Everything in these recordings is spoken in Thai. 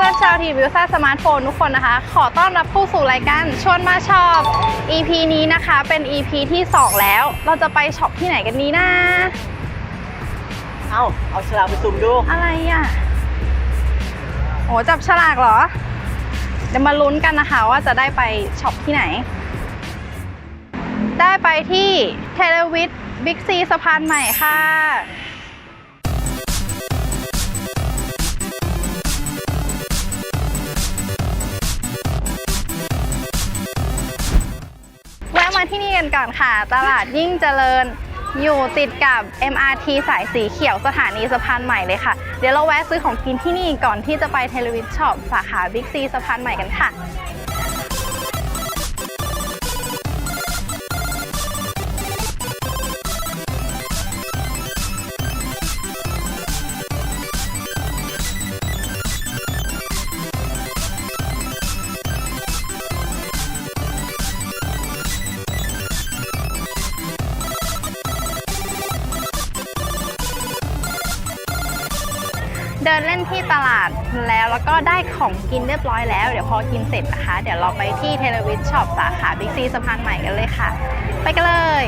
วัสดีค่ะเพื่อนชาวทีวิวซ่าสมาร์ทโฟนทุกคนนะคะ ขอต้อนรับเข้าสู่รายการชวนมาชอบ EP นี้นะคะเป็น EP ที่ 2 แล้ว เราจะไปช็อปที่ไหนกันนี้นะ เอ้าเอาฉลากไปสุ่มดู อะไรอะโอ้จับฉลากเหรอ เดี๋ยวมาลุ้นกันนะคะว่าจะได้ไปช็อปที่ไหน ได้ไปที่เทเลวิทบิ๊กซีสะพานใหม่ค่ะ มาที่นี่กันก่อนค่ะ ตลาดยิ่งเจริญอยู่ติดกับ MRT สายสีเขียวสถานีสะพานใหม่เลยค่ะ เดี๋ยวเราแวะซื้อของกินที่นี่ก่อนที่จะไปเทเลวิชช็อปสาขาบิ๊กซีสะพานใหม่กันค่ะ เดินเล่นที่ตลาดแล้วแล้วก็ได้ของกินเรียบร้อยแล้ว เดี๋ยวพอกินเสร็จนะคะ เดี๋ยวเราไปที่เทเลวิชช็อปสาขาบิ๊กซีสะพานใหม่กันเลยค่ะ ไปกันเลย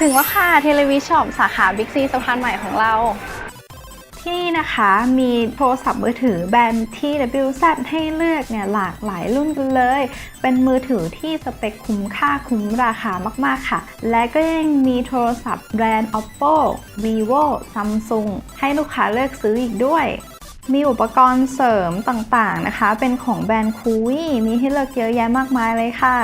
ถึงแล้วค่ะเทเลวิช็อปสาขาบิ๊กซีสะพานใหม่ของเราที่นี่นะคะมีโทรศัพท์มือถือแบรนด์ TWZ ให้เลือกเนี่ยหลากหลายรุ่นกันเลย เป็นมือถือที่สเปคคุ้มค่าคุ้มราคามากๆค่ะ และก็ยังมีโทรศัพท์แบรนด์ Oppo, Vivo, Samsung ให้ลูกค้าเลือกซื้ออีกด้วย มีอุปกรณ์เสริมต่างๆนะคะ เป็นของแบรนด์คูวี่มีให้เลือกเยอะแยะมากมายเลยค่ะ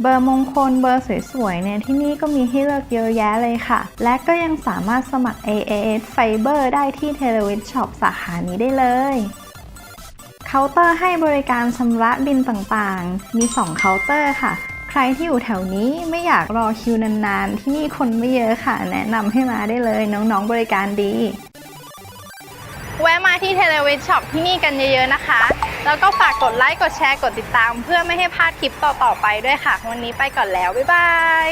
เบอร์มงคลเบอร์สวยๆเนี่ยที่นี่ก็มีให้เลือกเยอะแยะเลยค่ะ และก็ยังสามารถสมัคร AAS Fiber ได้ที่ t e l e v i s Shop สาขานี้ได้เลยเคาน์เตอร์ให้บริการชำระบินต่างๆ มี 2 เคาน์เตอร์ค่ะ ใครที่อยู่แถวนี้ไม่อยากรอคิวนานๆ ที่นี่คนไม่เยอะค่ะ แนะนำให้มาได้เลยน้องๆบริการดี แวะมาที่เทเลวิชช็อปที่นี่กันเยอะๆนะคะ แล้วก็ฝากกดไลค์กดแชร์กดติดตาม เพื่อไม่ให้พลาดคลิปต่อๆไปด้วยค่ะ วันนี้ไปก่อนแล้ว บ๊ายบาย